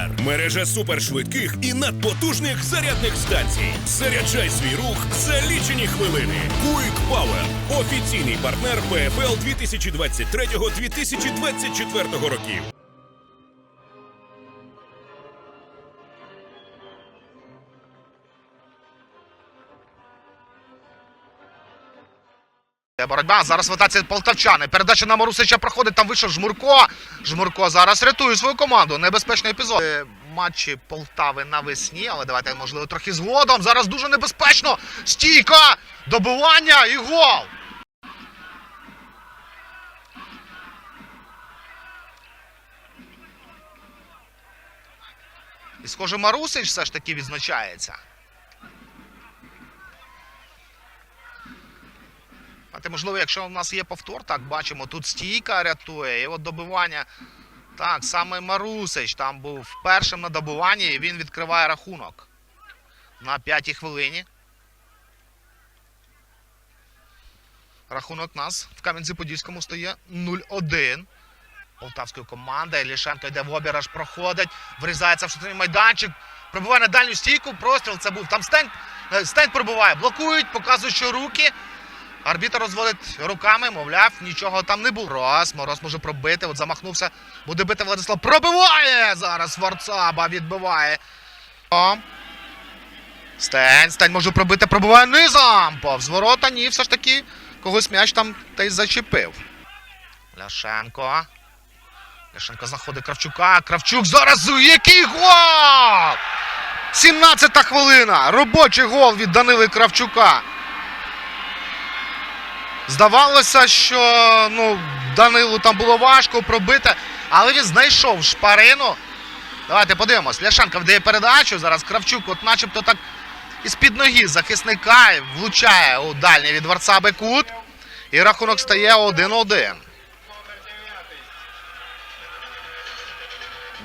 Партнер мережа супершвидких і надпотужних зарядних станцій. Заряджай свій рух за лічені хвилини. Куїк Power – офіційний партнер ПФЛ 2023-2024 років. Боротьба зараз витається полтавчани. Передача на Марусича проходить. Там вийшов Жмурко. Жмурко зараз рятує свою команду. Небезпечний епізод. Е, Матчі Полтави навесні, але давайте можливо трохи згодом. Зараз дуже небезпечно. Стійка! Добивання і гол! І схоже, Марусич все ж таки відзначається. А ти, можливо, якщо в нас є повтор, так бачимо, тут стійка рятує, і от добивання. Так, саме Марусич там був першим на добиванні, і він відкриває рахунок на п'ятій хвилині. Рахунок нас в Кам'янці-Подільському стає 0-1. Полтавської команди. Ілішенко йде в обіраж, проходить, врізається в штрафний майданчик, пробиває на дальню стійку. Простріл це був. Там стень, е, стень пробиває. Блокують, показують, що руки. Арбітр розводить руками, мовляв, нічого там не було. Раз, Мороз може пробити. От замахнувся. Буде бити Владислав. Пробиває! Зараз Варцаба відбиває. О. Стень, Стень може пробити, пробиває низом. Повз ворота, ні, все ж таки когось м'яч там та й зачепив. Ляшенко. Ляшенко знаходить Кравчука. Кравчук зараз який гол! 17-та хвилина. Робочий гол від Данили Кравчука. Здавалося, що ну, Данилу там було важко пробити, але він знайшов шпарину. Давайте подивимось. Ляшенко вдає передачу. Зараз Кравчук, от начебто так із-під ноги захисника влучає у дальній від Варцаби кут. І рахунок стає 1-1.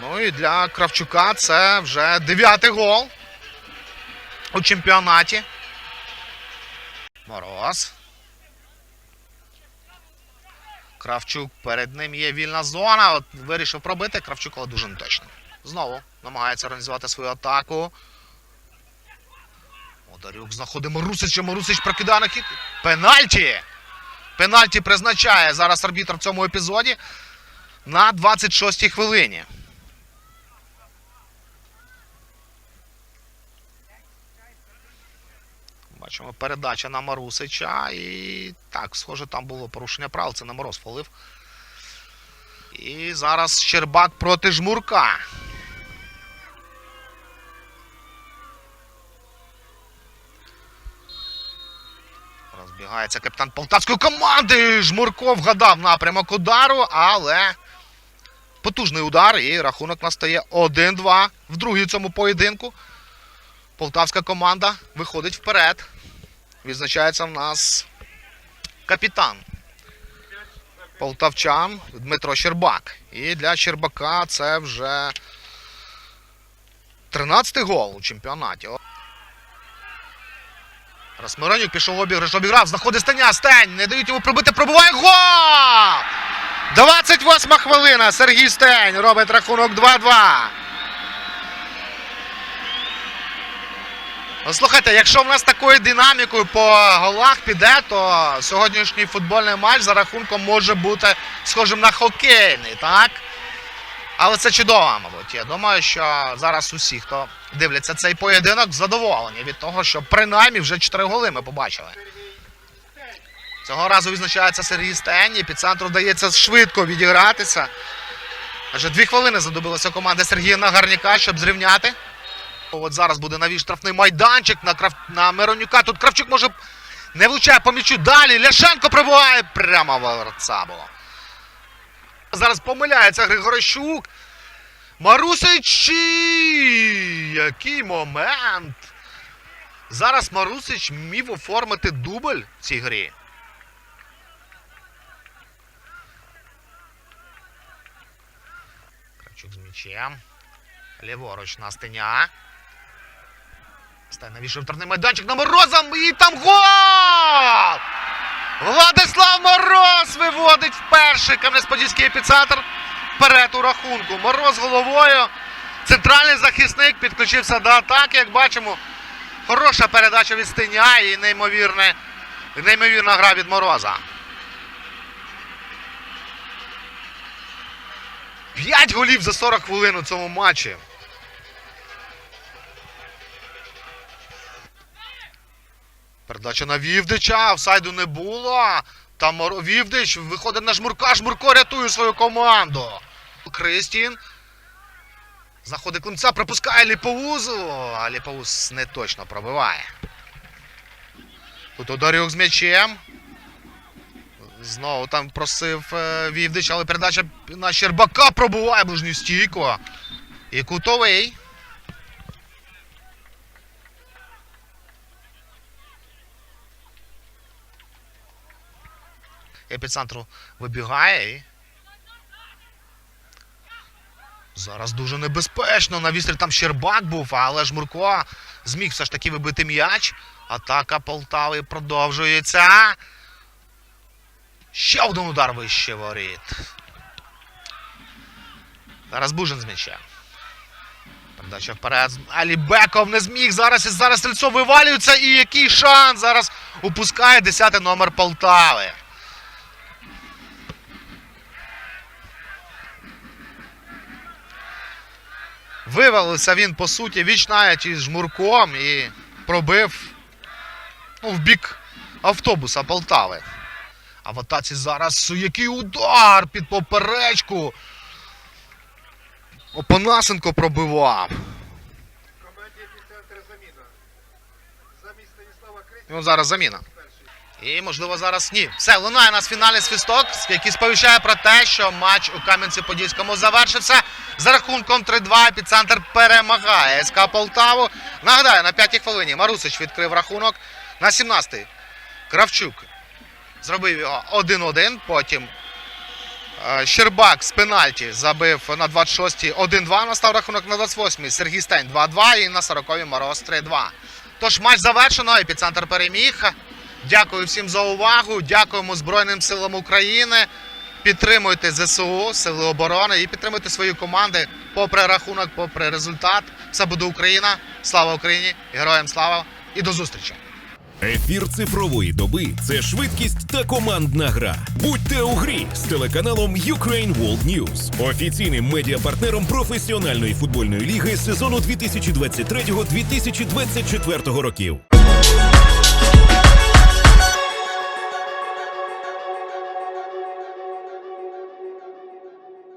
Ну і для Кравчука це вже дев'ятий гол у чемпіонаті. Мороз. Кравчук перед ним є вільна зона. От вирішив пробити. Кравчук, але дуже неточно. Знову намагається організувати свою атаку. Одарюк знаходить Марусича. Марусич прокидає на хід. Пенальті! Пенальті призначає зараз арбітр в цьому епізоді на 26-й хвилині. Бачимо передача на Марусича. І так, схоже, там було порушення правил. Це не мороз фолив. І зараз Щербак проти жмурка. Розбігається капітан полтавської команди. Жмурко вгадав напрямок удару, але потужний удар. І рахунок настає 1-2 в другій цьому поєдинку. Полтавська команда виходить вперед. Відзначається в нас капітан. Полтавчан Дмитро Щербак. І для Щербака це вже 13-й гол у чемпіонаті. Раз Миронюк пішов в обіграш, обіграв, знаходить Стеня, Стень, не дають йому пробити, пробиває гол! 28 хвилина. Сергій Стень робить рахунок 2-2. Слухайте, якщо в нас такою динамікою по голах піде, то сьогоднішній футбольний матч за рахунком може бути схожим на хокейний, так? Але це чудово, мабуть. Я думаю, що зараз усі, хто дивляться цей поєдинок, задоволені від того, що принаймні вже 4 голи ми побачили. Цього разу відзначається Сергій Стень, і під центру вдається швидко відігратися. Адже дві хвилини задобилася команда Сергія Нагарняка, щоб зрівняти. От зараз буде навій штрафний майданчик на, Крав... на Миронюка. Тут Кравчук може не влучає по м'ячу. Далі Ляшенко прибуває прямо в Арцабо. Зараз помиляється Григорощук. Марусич! Який момент! Зараз Марусич міг оформити дубль в цій грі. Кравчук з м'ячем. Ліворуч на стеня. Навішав вторний майданчик на Морозом і там гол! Владислав Мороз виводить вперше Кам'янець-Подільський епіцентр вперед у рахунку. Мороз головою Центральний захисник підключився до атаки, як бачимо. Хороша передача від Стеня і неймовірне, неймовірна гра від Мороза. П'ять голів за 40 хвилин у цьому матчі. Передача на Вівдича, офсайду не було. Там Вівдич виходить на Жмурка, Жмурко рятує свою команду. Кристін. Заходить Климця, пропускає Ліповузу, а Ліповуз не точно пробиває. Тут Одарюк з м'ячем. Знову там просив е, Вівдич, але передача на Щербака пробиває ближню стійку. І кутовий. Епіцентру вибігає і. Зараз дуже небезпечно. На вістрі там Щербак був, але ж Мурко зміг все ж таки вибити м'яч. Атака Полтави продовжується. Ще один удар вище воріт. Зараз Бужин з м'яча. Передача вперед. Алібеков не зміг. Зараз і зараз Стрільцов вивалюється. І який шанс зараз упускає 10 номер Полтави. Вивалився він, по суті, віч навіть із жмурком і пробив ну, в бік автобуса Полтави. А в атаці зараз який удар під поперечку. Опанасенко пробивав. Ну, зараз заміна. І, можливо, зараз ні. Все, лунає у нас фінальний свисток, який сповіщає про те, що матч у Кам'янці-Подільському завершився. За рахунком 3-2 епіцентр перемагає СК Полтаву. Нагадаю, на п'ятій хвилині Марусич відкрив рахунок. На 17-й Кравчук зробив його 1-1. Потім е, Щербак з пенальті забив на 26-й 1-2. Настав рахунок на 28-й Сергій Стень 2-2 і на 40-й Мороз 3-2. Тож матч завершено, епіцентр переміг. Дякую всім за увагу. Дякуємо Збройним силам України. Підтримуйте ЗСУ, Сили оборони і підтримуйте свої команди попри рахунок, попри результат. Все буде Україна. Слава Україні! Героям слава і до зустрічі! Ефір цифрової доби це швидкість та командна гра. Будьте у грі з телеканалом Ukraine World News, офіційним медіапартнером професіональної футбольної ліги сезону 2023-2024 років.